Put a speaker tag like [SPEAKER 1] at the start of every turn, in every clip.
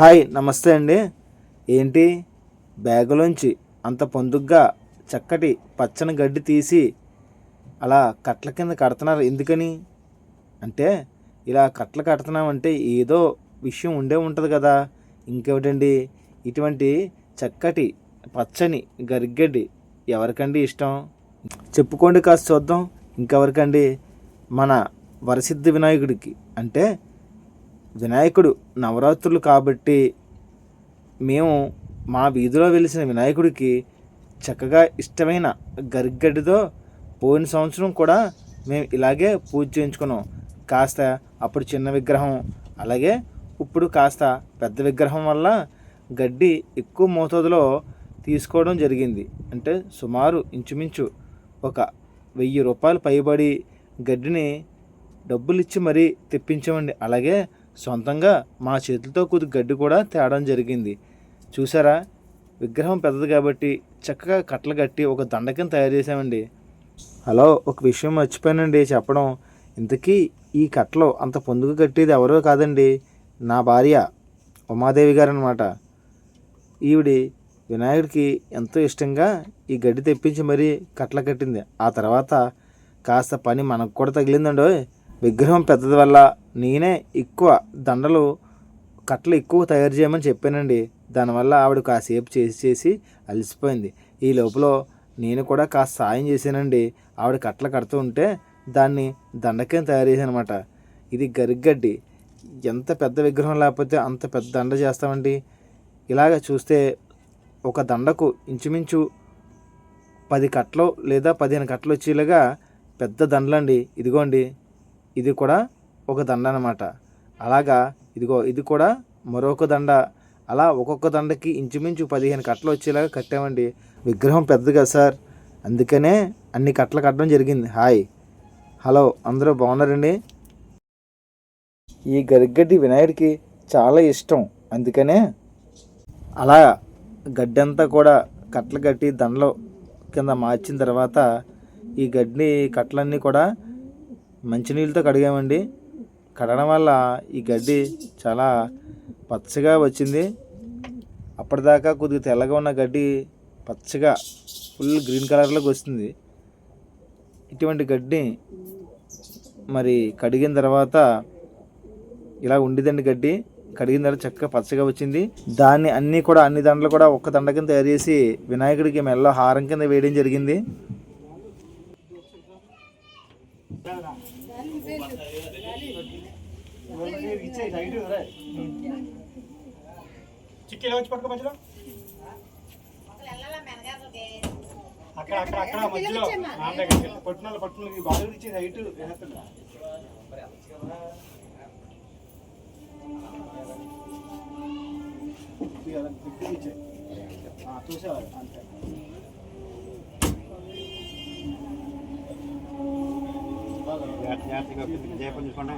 [SPEAKER 1] Hi నమస్తే అండి. ఏంటి? బ్యాగులోంచి అంత పొందుగ్గా చక్కటి పచ్చని గడ్డి తీసి అలా కట్ల కింద కడుతున్నారు ఎందుకని? అంటే ఇలా కట్టలు కడుతున్నామంటే ఏదో విషయం ఉండే ఉంటుంది కదా. ఇంకేమిటండి? ఇటువంటి చక్కటి పచ్చని గరిగడ్డి ఎవరికండి ఇష్టం? చెప్పుకోండి కాస్త చూద్దాం. ఇంకెవరికండి? మన వరసిద్ధి వినాయకుడికి. అంటే వినాయకుడు నవరాత్రులు కాబట్టి మేము మా వీధిలో వెలిసిన వినాయకుడికి చక్కగా ఇష్టమైన గరిగడ్డితో పోయిన సంవత్సరం కూడా మేము ఇలాగే పూజ చేయించుకున్నాం. కాస్త అప్పుడు చిన్న విగ్రహం అలాగే ఇప్పుడు కాస్త పెద్ద విగ్రహం వల్ల గడ్డి ఎక్కువ మోతాదులో తీసుకోవడం జరిగింది. అంటే సుమారు ఇంచుమించు ఒక వెయ్యి రూపాయలు పైబడి గడ్డిని డబ్బులు ఇచ్చి మరీ తెప్పించామండి. అలాగే సొంతంగా మా చేతులతో కొద్ది గడ్డి కూడా తేవడం జరిగింది. చూసారా విగ్రహం పెద్దది కాబట్టి చక్కగా కట్టలు కట్టి ఒక దండకం తయారు చేసామండి హలో ఒక విషయం మర్చిపోయానండి చెప్పడం. ఇంతకీ ఈ కట్టలో అంత పొందుకు కట్టేది ఎవరో కాదండి. నా భార్య ఉమాదేవి గారు అనమాట ఈవిడి వినాయకుడికి ఎంతో ఇష్టంగా ఈ గడ్డి తెప్పించి మరీ కట్టలు కట్టింది. ఆ తర్వాత కాస్త పని మనకు కూడా తగిలిందండి విగ్రహం పెద్దది వల్ల నేనే ఎక్కువ దండలు కట్టలు ఎక్కువ తయారు చేయమని చెప్పానండి. దానివల్ల ఆవిడ కాసేపు చేసి చేసి అలసిపోయింది. ఈ లోపల నేను కూడా కాస్త సాయం చేశానండి. ఆవిడ కట్టలు కడుతూ ఉంటే దాన్ని దండకేం తయారు చేశాను అనమాట ఇది గరిగడ్డి ఎంత పెద్ద విగ్రహం లేకపోతే అంత పెద్ద దండ చేస్తామండి? ఇలాగ చూస్తే ఒక దండకు ఇంచుమించు పది కట్టలు లేదా పదిహేను కట్టలు వచ్చేలాగా పెద్ద దండలండి. ఇదిగోండి. ఇది కూడా ఒక దండ అనమాట అలాగా ఇదిగో ఇది కూడా మరొక దండ. అలా ఒక్కొక్క దండకి ఇంచుమించు పదిహేను కట్టలు వచ్చేలాగా కట్టామండి. విగ్రహం పెద్దది కదా సార్. అందుకనే అన్ని కట్టలు కట్టడం జరిగింది. హాయ్. హలో అందరూ బాగున్నారండి? ఈ గరిగడ్డి వినాయకుడికి చాలా ఇష్టం. అందుకనే అలా గడ్డంతా కూడా కట్టలు కట్టి దండలు కింద మార్చిన తర్వాత ఈ గడ్డి కట్టలన్నీ కూడా మంచినీళ్ళతో కడిగామండి. కడగడం వల్ల ఈ గడ్డి చాలా పచ్చగా వచ్చింది. అప్పటిదాకా కొద్దిగా తెల్లగా ఉన్న గడ్డి పచ్చగా ఫుల్ గ్రీన్ కలర్లోకి వస్తుంది. ఇటువంటి గడ్డి మరి కడిగిన తర్వాత ఇలా ఉండిదండి గడ్డి. కడిగిన తర్వాత చక్కగా పచ్చగా వచ్చింది. దాన్ని అన్నీ కూడా అన్ని దండలు కూడా ఒక్క దండ కింద తయారు చేసి వినాయకుడికి మెల్ల హారం కింద వేయడం జరిగింది.
[SPEAKER 2] చిక్కీలో వచ్చి పట్టుకో మధ్యలో. అక్కడ అక్కడ అక్కడ మధ్యలో. నాన్న దగ్గర పట్టున పట్టున బాగా ఇచ్చేది హైట్ వేస్తుందా చూసేవారు అంతే. జయపం చూసుకోండి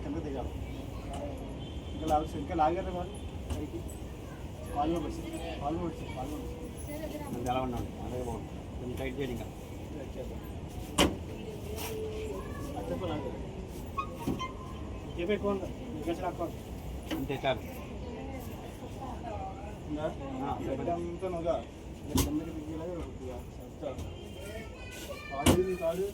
[SPEAKER 2] కింద దిగాలి ఇంకా లాగచ్చు ఇంకా లాగారు వాళ్ళు పైకి కాళ్ళు పడిచి కాళ్ళు పడిచి కాళ్ళు పడిచి
[SPEAKER 3] ఎలా ఉన్నాను అదే బాగుంది కొంచెం టైట్ చేయండి ఇంకా
[SPEAKER 2] అత్తప్ప లాగారు ఇంకేం ఎక్కువ ఉందా ఇంకా
[SPEAKER 3] అంతే చాలు
[SPEAKER 2] గడ్డంతా కిందకి దిగేలాగా బాగానే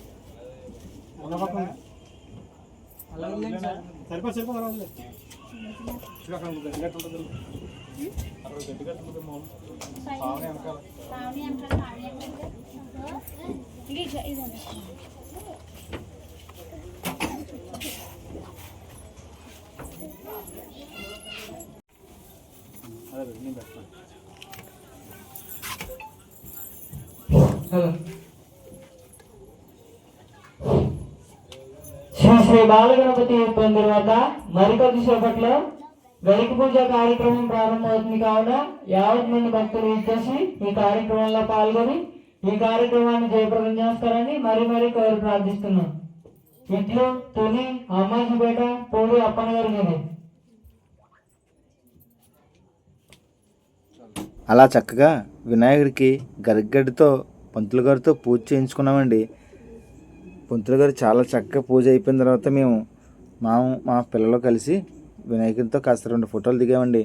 [SPEAKER 2] వెనకాల అదే నేను పెడతాను
[SPEAKER 4] శ్రీ శ్రీ బాలగణపతి అయిపోయిన తర్వాత మరికొద్ది సేపట్లో పూజ కార్యక్రమం ప్రారంభమవుతుంది కావున యావత్ మంది భక్తులు ఇచ్చేసి ఈ కార్యక్రమంలో పాల్గొని ఈ కార్యక్రమాన్ని జయప్రదం చేస్తారని మరీ మరీ కోరి ప్రార్థిస్తున్నాం. ఇట్లు తుని అమ్మాజీపేట పోలి అప్పన్న గారి
[SPEAKER 1] అలా చక్కగా వినాయకుడికి గరిగడ్డితో పంతులు గారితో పూజ చేయించుకున్నామండి. పంతులు గారు చాలా చక్కగా పూజ అయిపోయిన తర్వాత మేము మా మా పిల్లలు కలిసి వినాయకుడితో కాస్త రెండు ఫోటోలు దిగామండి.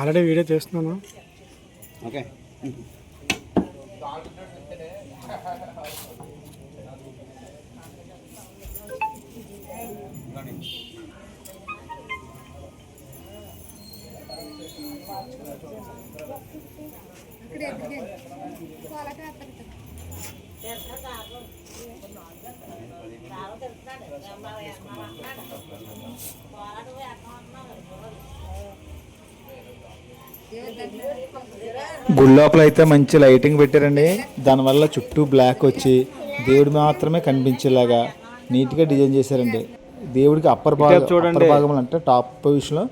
[SPEAKER 5] ఆల్రెడీ వీడియో చేస్తున్నాను.
[SPEAKER 3] ఓకే.
[SPEAKER 1] గుళ్ళోపల అయితే మంచి లైటింగ్ పెట్టారండి. దానివల్ల చుట్టూ బ్లాక్ వచ్చి దేవుడు మాత్రమే కనిపించేలాగా నీట్గా డిజైన్ చేశారండి. దేవుడికి అప్పర్ భాగం చూడండి. భాగం అంటే టాప్ పొజిషన్లో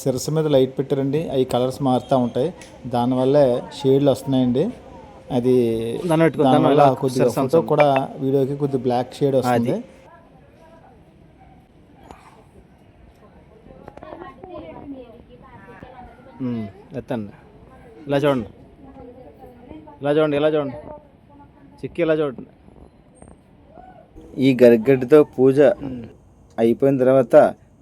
[SPEAKER 1] శిరస్సు మీద లైట్ పెట్టారండి. అవి కలర్స్ మారుతూ ఉంటాయి. దానివల్లే షేడ్లు వస్తున్నాయండి. అది దానివల్ల కొద్దిగా ఫోటో కూడా వీడియోకి కొద్దిగా బ్లాక్ షేడ్ వస్తుంది.
[SPEAKER 3] ఎత్తండి. ఇలా చూడండి. ఇలా చూడండి ఇలా చూడండి. చిక్కి ఇలా చూడండి.
[SPEAKER 1] ఈ గరిగడ్డతో పూజ అయిపోయిన తర్వాత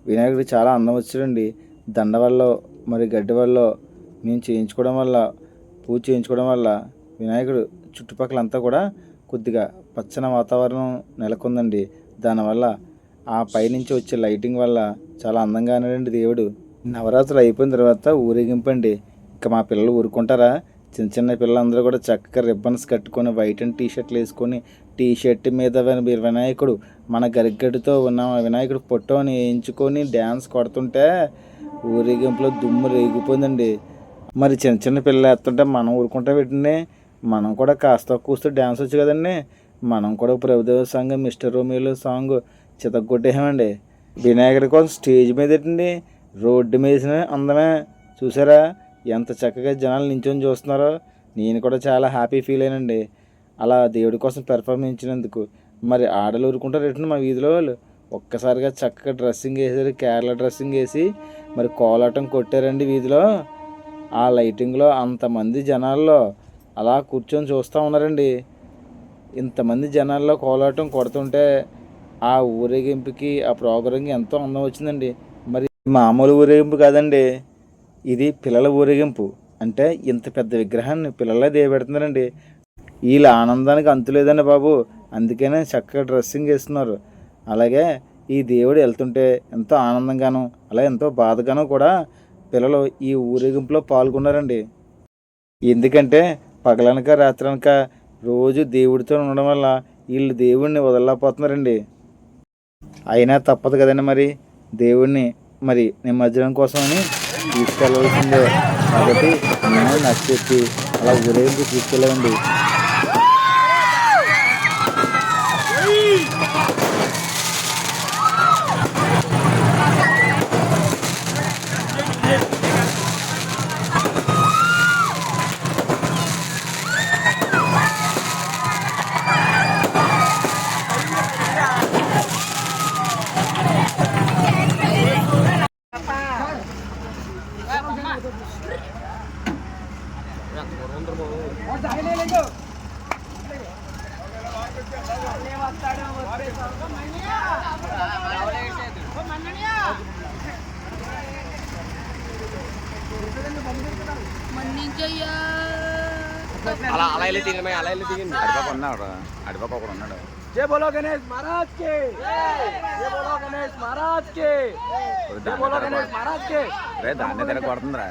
[SPEAKER 1] వినాయకుడు చాలా అందం వచ్చాడండి దండ వల్ల మరి గడ్డి వల్ల మేము చేయించుకోవడం వల్ల పూజ చేయించుకోవడం వల్ల వినాయకుడు చుట్టుపక్కల అంతా కూడా కొద్దిగా పచ్చని వాతావరణం నెలకొందండి. దానివల్ల ఆ పైనుంచి వచ్చే లైటింగ్ వల్ల చాలా అందంగా ఉన్నాడండి దేవుడు. నవరాత్రులు అయిపోయిన తర్వాత ఊరేగింపండి ఇంకా మా పిల్లలు ఊరుకుంటారా? చిన్న చిన్న పిల్లలందరూ కూడా చక్కగా రిబ్బన్స్ కట్టుకొని వైట్ అండ్ టీ షర్ట్లు వేసుకొని టీ షర్ట్ మీద విన- వినాయకుడు మన గరిగడ్డతో ఉన్న. వినాయకుడు పొట్టని వేయించుకొని డ్యాన్స్ కొడుతుంటే ఊరేగింపులో దుమ్ము రేగిపోయిందండి. మరి చిన్న చిన్న పిల్లలు వేస్తుంటే మనం ఊరుకుంటా పెట్టండి మనం కూడా కాస్త కూస్తూ డ్యాన్స్ వచ్చు కదండి. మనం కూడా ప్రభుదేవ సాంగ్ మిస్టర్ రోమియోలో సాంగ్ చితగొట్టేసామండి వినాయకుడి కోసం స్టేజ్ మీద పెట్టండి. రోడ్డు మీద అందమే చూసారా? ఎంత చక్కగా జనాలు నించొని చూస్తున్నారో నేను కూడా చాలా హ్యాపీ ఫీల్ అయినండి. అలా దేవుడి కోసం పెర్ఫార్మెన్స్ ఇచ్చినందుకు మరి ఆడలు ఊరుకుంటారు ఎట్టు మా వీధిలో వాళ్ళు? ఒక్కసారిగా చక్కగా డ్రెస్సింగ్ వేసారు కేరళ డ్రెస్సింగ్ వేసి మరి కోలాటం కొట్టారండి వీధిలో. ఆ లైటింగ్లో అంతమంది జనాల్లో అలా కూర్చొని చూస్తూ ఉన్నారండి. ఇంతమంది జనాల్లో కోలాటం కొడుతుంటే ఆ ఊరేగింపుకి ఆ ప్రోగ్రాంకి ఎంతో అందం వచ్చిందండి. మరి మామూలు ఊరేగింపు కాదండి. ఇది పిల్లల ఊరేగింపు. అంటే ఇంత పెద్ద విగ్రహాన్ని పిల్లలే దేయబెడుతున్నారండి. వీళ్ళ ఆనందానికి అంతు లేదండి బాబు. అందుకనే చక్కగా డ్రెస్సింగ్ వేస్తున్నారు. అలాగే ఈ దేవుడు వెళ్తుంటే ఎంతో ఆనందంగాను అలాగే ఎంతో బాధగాను కూడా పిల్లలు ఈ ఊరేగింపులో పాల్గొన్నారండి. ఎందుకంటే పగలనక రాత్రనక రోజు దేవుడితో ఉండడం వల్ల వీళ్ళు దేవుడిని వదలలేకపోతున్నారండి. అయినా తప్పదు కదండి మరి. దేవుడిని మరి నిమజ్జనం కోసమని తీసుకెళ్ళవలసిందే కాబట్టి నేను నచ్చెప్పి అలా ఊరేగింపు తీసుకెళ్ళండి
[SPEAKER 3] అలా అలా వెళ్ళి దిగమే అలా వెళ్ళి దిగింది
[SPEAKER 6] అడిపక్క ఉన్నాడు అడిపక్క ఒకడు ఉన్నాడు
[SPEAKER 5] జై బోలో గణేష్ మహారాజ్కి జై బోలో గణేష్ మహారాజ్కి జై బోలో గణేష్ మహారాజ్కి
[SPEAKER 6] రే దాన్ని తిరగ కొడుతుందిరా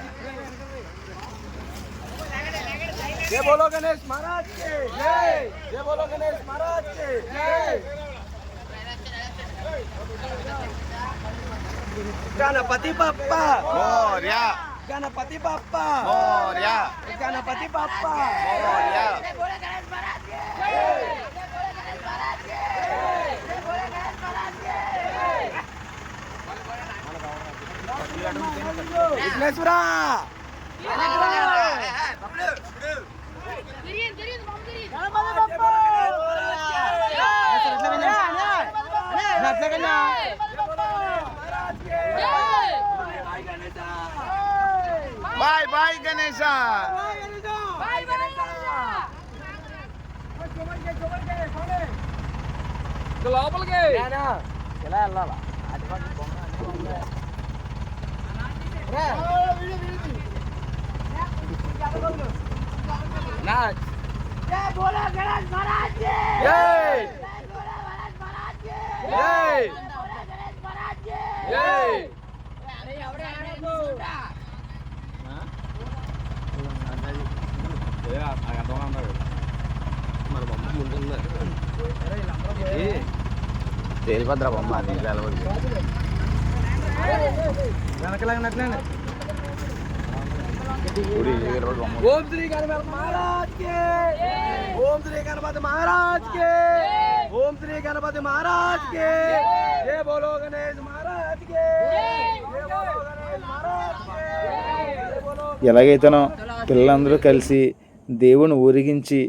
[SPEAKER 5] జై బోలో గణేష్ మహారాజ్కి జై జై బోలో గణేష్ మహారాజ్కి జై గణపతి బప్ప
[SPEAKER 6] మోర్యా
[SPEAKER 5] గణపతి బప్ప
[SPEAKER 6] మోర్యా
[SPEAKER 5] గణపతి బప్ప
[SPEAKER 6] మోర్యా
[SPEAKER 5] విఘ్నేశ్వర
[SPEAKER 7] తిరిగింది తిరిగింది మామ తిరిగింది
[SPEAKER 5] గణపతి బప్ప
[SPEAKER 7] జై
[SPEAKER 6] బాయ్ బాయ్ గణేష తేలిపద్ర బొమ్మ అది రోజు బొమ్మ
[SPEAKER 5] ఓం శ్రీ గణపతి మహారాజ్ కే! ఓం శ్రీ గణపతి మహారాజ్ కే! ఓం శ్రీ గణపతి మహారాజ్ కే జయ బోలో గణేష్ మహారాజ్ కే జయ బోలో గణేష్ మహారాజ్ కే జయ బోలో
[SPEAKER 1] ఎలాగైతేనో పిల్లలందరూ కలిసి దేవుని ఊరిగించి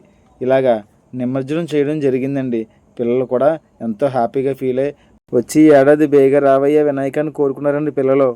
[SPEAKER 1] ఇలాగా నిమజ్జనం చేయడం జరిగిందండి. పిల్లలు కూడా ఎంతో హ్యాపీగా ఫీల్ అయ్యి వచ్చి ఏడాది బేగా రావయ్య వినాయకాన్ని కోరుకున్నారండి పిల్లలు.